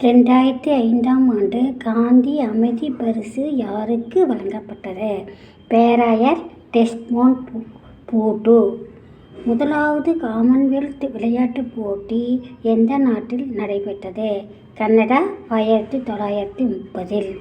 ரெண்டாயிரத்தி ஐந்தாம் ஆண்டு காந்தி அமைதி பரிசு யாருக்கு வழங்கப்பட்டது? பேராயர் டெஸ்மோண்ட் பூட்டு. முதலாவது காமன்வெல்த் விளையாட்டுப் போட்டி எந்த நாட்டில் நடைபெற்றது? கனடா ஆயிரத்தி தொள்ளாயிரத்தி முப்பதில்.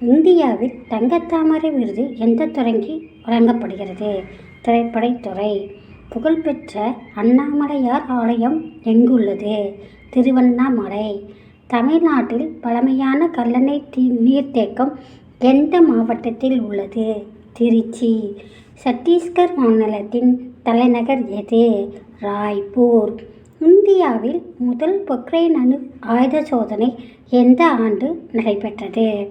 இந்தியாவில் தங்கத்தாமரை விருது எந்த துறைக்கு வழங்கப்படுகிறது? திரைப்படத்துறை புகழ்பெற்ற அண்ணாமலையார் ஆலயம் எங்குள்ளது? திருவண்ணாமலை. தமிழ்நாட்டில் பழமையான கல்லணை தீ நீர்த்தேக்கம் எந்த மாவட்டத்தில் உள்ளது? திருச்சி. சத்தீஸ்கர் மாநிலத்தின் தலைநகர் எது? ராய்ப்பூர். இந்தியாவில் முதல் பொக்ரைன் அணு ஆயுத சோதனை எந்த ஆண்டு நடைபெற்றது?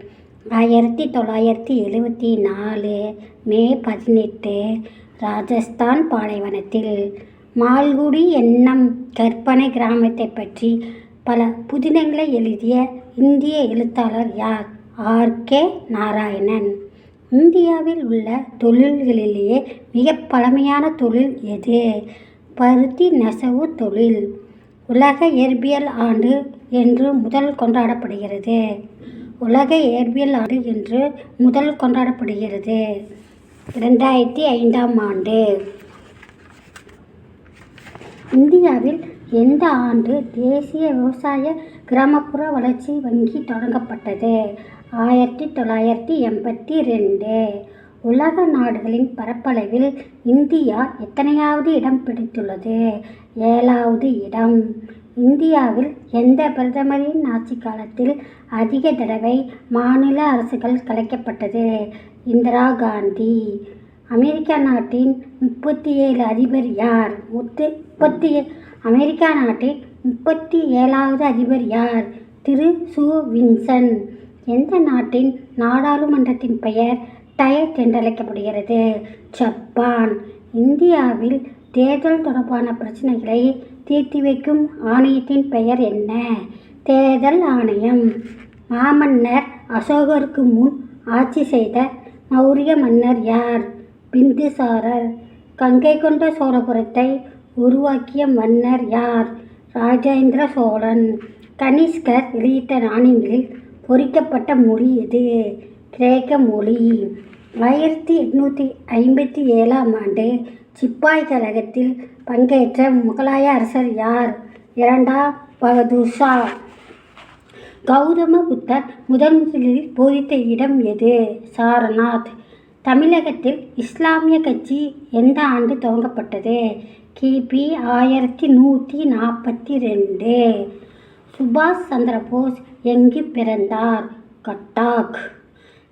ஆயிரத்தி தொள்ளாயிரத்தி எழுபத்தி நாலு மே பதினெட்டு ராஜஸ்தான் பாலைவனத்தில். மால்குடி என்னும் கற்பனை கிராமத்தைப் பற்றி பல புதினங்களை எழுதிய இந்திய எழுத்தாளர் யார்? ஆர். கே. நாராயணன். இந்தியாவில் உள்ள தொழில்களிலேயே மிக பழமையான தொழில் எது? பருத்தி நெசவு தொழில். உலக இயற்பியல் ஆண்டு என்று முதல் கொண்டாடப்படுகிறது. உலக இயற்பியல் ஆண்டு என்று முதல் கொண்டாடப்படுகிறது. ரெண்டாயிரத்தி ஐந்தாம் ஆண்டு. இந்தியாவில் எந்த ஆண்டு தேசிய விவசாய கிராமப்புற வளர்ச்சி வங்கி தொடங்கப்பட்டது? ஆயிரத்தி தொள்ளாயிரத்தி எண்பத்தி ரெண்டு உலக நாடுகளின் பரப்பளவில் இந்தியா எத்தனையாவது இடம் பிடித்துள்ளது? ஏழாவது இடம். இந்தியாவில் எந்த பிரதமரின் ஆட்சி காலத்தில் அதிக தடவை மாநில அரசுகள் கலைக்கப்பட்டது? இந்திரா காந்தி. அமெரிக்கா நாட்டின் முப்பத்தி ஏழு அதிபர் யார்? முத்து முப்பத்தி அமெரிக்கா நாட்டின் முப்பத்தி ஏழாவது அதிபர் யார்? திரு சு. வின்சன். எந்த நாட்டின் நாடாளுமன்றத்தின் பெயர் டயட் என்றழைக்கப்படுகிறது? ஜப்பான். இந்தியாவில் தேர்தல் தொடர்பான பிரச்சனைகளை தீர்த்து வைக்கும் ஆணையத்தின் பெயர் என்ன? தேர்தல் ஆணையம். மாமன்னர் அசோகருக்கு முன் ஆட்சி செய்த மௌரிய மன்னர் யார்? பிந்துசாரர். கங்கை கொண்ட சோழபுரத்தை உருவாக்கிய மன்னர் யார்? ராஜேந்திர சோழன். கனிஷ்கர் வெளியிட்ட நாணயங்களில் பொறிக்கப்பட்ட மொழி எது? கிரேக்க மொழி. ஆயிரத்தி எட்நூற்றி ஐம்பத்தி ஏழாம் ஆண்டு சிப்பாய் கழகத்தில் பங்கேற்ற முகலாய அரசர் யார்? இரண்டாம் பகதூர் கௌதம புத்தர் முதன் முதலில் போதித்த இடம் எது? சாரநாத். தமிழகத்தில் இஸ்லாமிய கட்சி எந்த ஆண்டு துவங்கப்பட்டது? கிபி ஆயிரத்தி நூற்றி நாற்பத்தி ரெண்டு சுபாஷ் சந்திரபோஸ் எங்கு பிறந்தார்? கட்டாக்.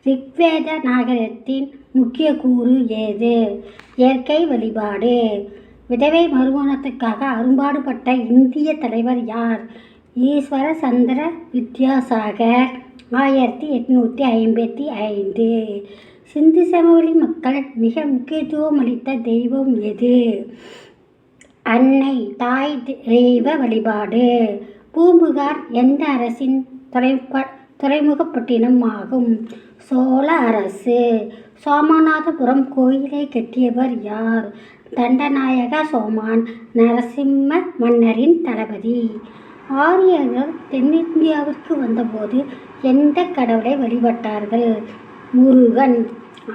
ரிக்வேத நாகரிகத்தின் முக்கிய கூறு ஏது? இயற்கை வழிபாடு. விதவை மறுமணத்துக்காக அரும்பாடுபட்ட இந்திய தலைவர் யார்? ஈஸ்வர சந்திர வித்யாசாகர். ஆயிரத்தி எட்நூற்றி ஐம்பத்தி ஐந்து. சிந்து சமவெளி மக்கள் மிக முக்கியத்துவம் அளித்த தெய்வம் எது? அன்னை தாய் தெய்வ வழிபாடு. பூம்புகார் எந்த அரசின் துறைப்ப துறைமுகப்பட்டினம் ஆகும்? சோழ அரசு. சோமநாதபுரம் கோயிலை கட்டியவர் யார்? தண்டநாயக சோமான் நரசிம்ம மன்னரின் தளபதி. ஆரியர்கள் தென்னிந்தியாவிற்கு வந்தபோது எந்த கடவுளை வழிபட்டார்கள்? முருகன்.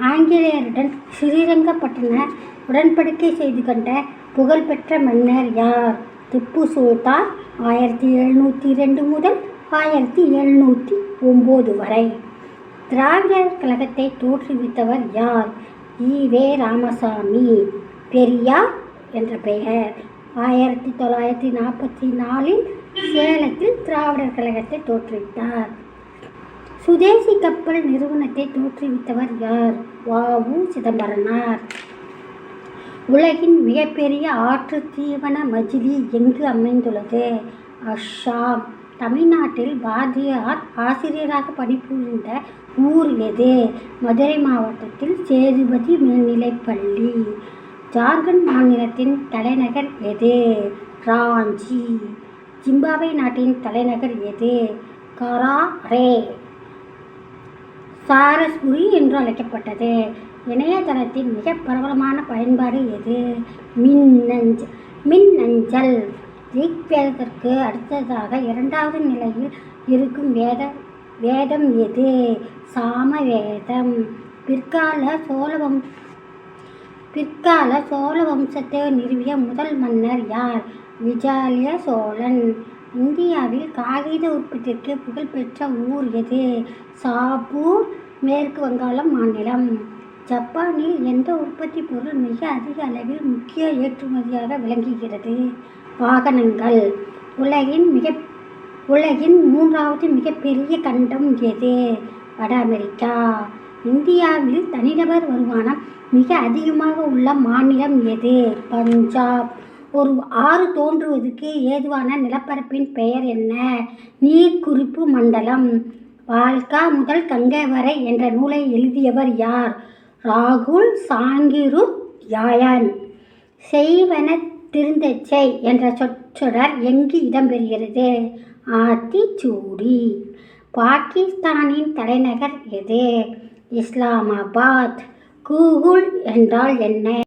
ஆங்கிலேயருடன் ஸ்ரீரங்கப்பட்டண உடன்படிக்கை செய்து கொண்ட புகழ்பெற்ற மன்னர் யார்? திப்பு சுல்தான் ஆயிரத்தி எழுநூற்றி ரெண்டு முதல் ஆயிரத்தி எழுநூற்றி ஒம்பது வரை. திராவிடர் கழகத்தை தோற்றுவித்தவர் யார்? ஈவே ராமசாமி பெரியார் என்ற பெயர். ஆயிரத்தி தொள்ளாயிரத்தி நாற்பத்தி நாலில் சேலத்தில் திராவிடர் கழகத்தை தோற்றுவித்தார். சுதேசி கப்பல் நிறுவனத்தை தோற்றுவித்தவர் யார்? வாவு சிதம்பரனார். உலகின் மிகப்பெரிய ஆற்று தீவன மஜிலி எங்கு அமைந்துள்ளது? அஸ்ஸாம் தமிழ்நாட்டில் பாரதியார் ஆசிரியராக பணிபுரிந்த ஊர் எது? மதுரை மாவட்டத்தில் சேதுபதி மேல்நிலைப்பள்ளி. ஜார்க்கண்ட் மாநிலத்தின் தலைநகர் எது? ராஞ்சி. ஜிம்பாப்வே நாட்டின் தலைநகர் எது? கராரே. சாரஸ்புரி என்று அழைக்கப்பட்டது. இணையதளத்தின் மிக பிரபலமான பயன்பாடு எது? மின்னஞ்ச மின்னஞ்சல். ரிக்வேதத்திற்கு அடுத்ததாக இரண்டாவது நிலையில் இருக்கும் வேத வேதம் எது? சாம வேதம் பிற்கால சோழவம் பிற்கால சோழ வம்சத்தை நிறுவிய முதல் மன்னர் யார்? விஜாலிய சோழன். இந்தியாவில் காகித உற்பத்திக்கு புகழ்பெற்ற ஊர் எது? சாப்பூர் மேற்கு வங்காளம் மாநிலம். ஜப்பானில் எந்த உற்பத்தி பொருள் மிக அதிக அளவில் முக்கிய ஏற்றுமதியாக விளங்குகிறது? வாகனங்கள். உலகின் மிக உலகின் மூன்றாவது மிகப்பெரிய கண்டம் எது? வட அமெரிக்கா. இந்தியாவில் தனிநபர் வருமானம் மிக அதிகமாக உள்ள மாநிலம் எது? பஞ்சாப். ஒரு ஆறு தோன்றுவதற்கு ஏதுவான நிலப்பரப்பின் பெயர் என்ன? நீர்க்குறிப்பு மண்டலம். வால்கா முதல் கங்கை வரை என்ற நூலை எழுதியவர் யார்? ராகுல் சாங்கிரு யாயன். செய்வன திருந்தச்சை என்ற சொற்றொடர் எங்கு இடம்பெறுகிறது ஆத்திச்சூடி பாகிஸ்தானின் தலைநகர் எது? இஸ்லாமாபாத். கூகுள் என்றால் என்ன?